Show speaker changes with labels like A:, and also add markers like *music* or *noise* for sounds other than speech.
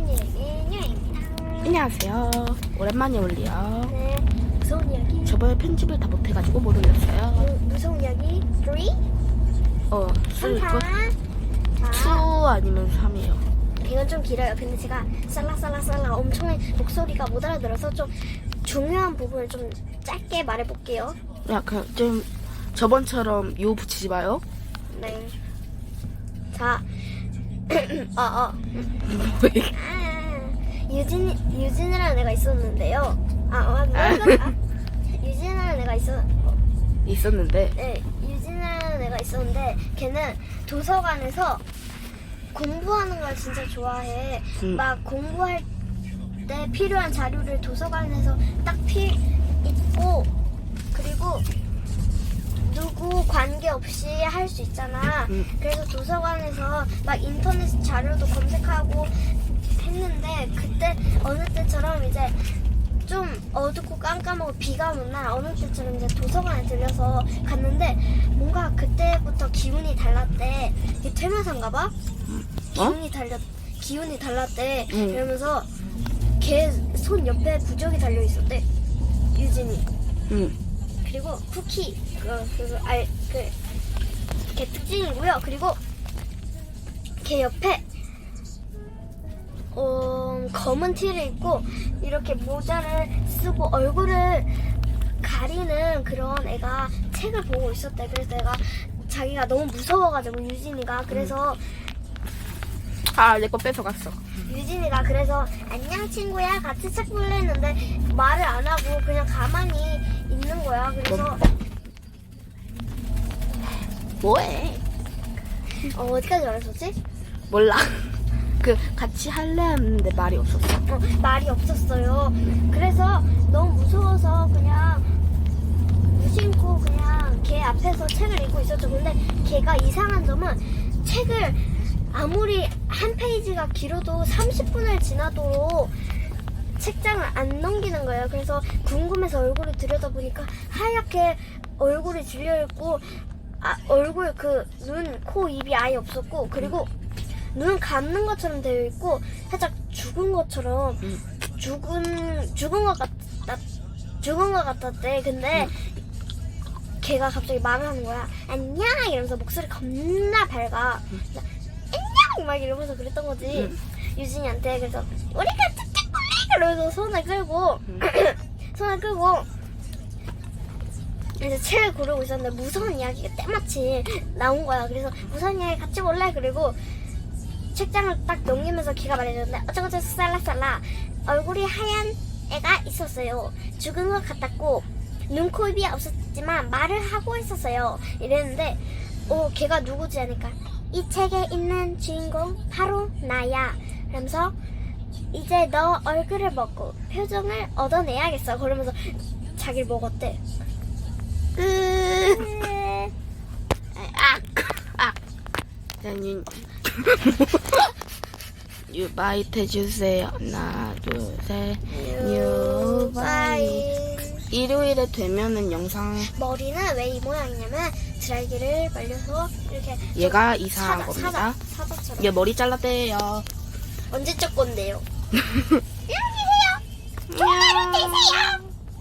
A: 냐입니다.
B: 안녕하세요. 오랜만에 올리요.
A: 네, 무서운 이야기.
B: 저번에 편집을 다 못해가지고 못 올렸어요.
A: 무, 무서운 이야기 3,
B: 어, 쓸
A: 3,
B: 것
A: 4.
B: 2
A: 자,
B: 아니면 3이에요.
A: 이건 좀 길어요. 근데 제가 쌀라쌀라쌀라 엄청 목소리가 못 알아들어서 좀 중요한 부분을 좀 짧게 말해볼게요.
B: 야, 그냥 좀 저번처럼 요 붙이지 마요.
A: 네. 자, 어, 어. 아, 유진, 유진이라는 애가 있었는데요. 아, 아, 뭐야? 아, 유진이라는 애가 있었,
B: 있었는데
A: 네, 유진이라는 애가 있었는데 걔는 도서관에서 공부하는 걸 진짜 좋아해.
B: 음.
A: 막 공부할 때 필요한 자료를 도서관에서 딱 피, 있고 그리고 누구 관계 없이 할 수 있잖아.
B: 음.
A: 그래서 도서관에서 막 인터넷 자료도 검색하고 했는데 그때 어느 때처럼 이제 좀 어둡고 깜깜하고 비가 오는 날 어느 때처럼 이제 도서관에 들려서 갔는데 뭔가 그때부터 기운이 달랐대. 이게 퇴면사인가 봐? 기운이 달렸 기운이 달랐대.
B: 응.
A: 이러면서 걔 손 옆에 부적이 달려 있었대. 유진이.
B: 응.
A: 그리고 쿠키 그 그 알 그 걔 특징이고요. 그리고 걔 옆에 어, 검은 티를 입고 이렇게 모자를 쓰고 얼굴을 가리는 그런 애가 책을 보고 있었대. 그래서 내가 자기가 너무 무서워가지고 유진이가 그래서
B: 아, 내 거 뺏어갔어.
A: 유진이가 그래서 안녕 친구야 같이 책 볼래 했는데 말을 안 하고 그냥 가만히 있는 거야. 그래서
B: 뭐해?
A: 어, 어디까지 말했었지?
B: 몰라. *laughs* 그 같이 할래 했는데 말이 없었어.
A: 어, 말이 없었어요. 그래서 너무 무서워서 그냥 무심코 그냥 걔 앞에서 책을 읽고 있었죠. 근데 걔가 이상한 점은 책을 아무리 한 페이지가 길어도 30분을 지나도 책장을 안 넘기는 거예요. 그래서 궁금해서 얼굴을 들여다보니까 하얗게 얼굴이 질려있고 아, 얼굴 그 눈, 코, 입이 아예 없었고 그리고 눈 감는 것처럼 되어 있고 살짝 죽은 것처럼
B: 음.
A: 죽은 죽은 것 같다 죽은 것 같았대. 근데 걔가 갑자기 말을 하는 거야. 안녕 이러면서 목소리 겁나 밝아. 그래서 안녕 막 이러면서 그랬던 거지.
B: 음.
A: 유진이한테 그래서 우리가 짝짝 볼래 이러면서 손을 끌고
B: 음. *clears throat*
A: 손을 끌고 이제 책을 고르고 있었는데 무서운 이야기가 때마침 나온 거야. 그래서 무서운 이야기 같이 볼래? 그리고 책장을 딱 넘기면서 걔가 말해줬는데 어쩌고저쩌고 쌀라쌀라 얼굴이 하얀 애가 있었어요. 죽은 것 같았고 눈, 코, 입이 없었지만 말을 하고 있었어요. 이랬는데 어 걔가 누구지 하니까 이 책에 있는 주인공 바로 나야. 그러면서 이제 너 얼굴을 먹고 표정을 얻어내야겠어. 그러면서 자기를 먹었대.
B: 자, 유바이트 해주세요. 하나, 둘, 셋. 유바이.
A: 유바이.
B: 일요일에 되면은 영상
A: 머리는 왜 이 모양이냐면 드라이기를 말려서 이렇게
B: 얘가 이상한
A: 사자,
B: 겁니다.
A: 사자, 사자처럼
B: 얘 머리 잘랐대요.
A: 언제 적 건데요? *laughs* 안녕히 계세요.
B: 안녕.
A: 계세요.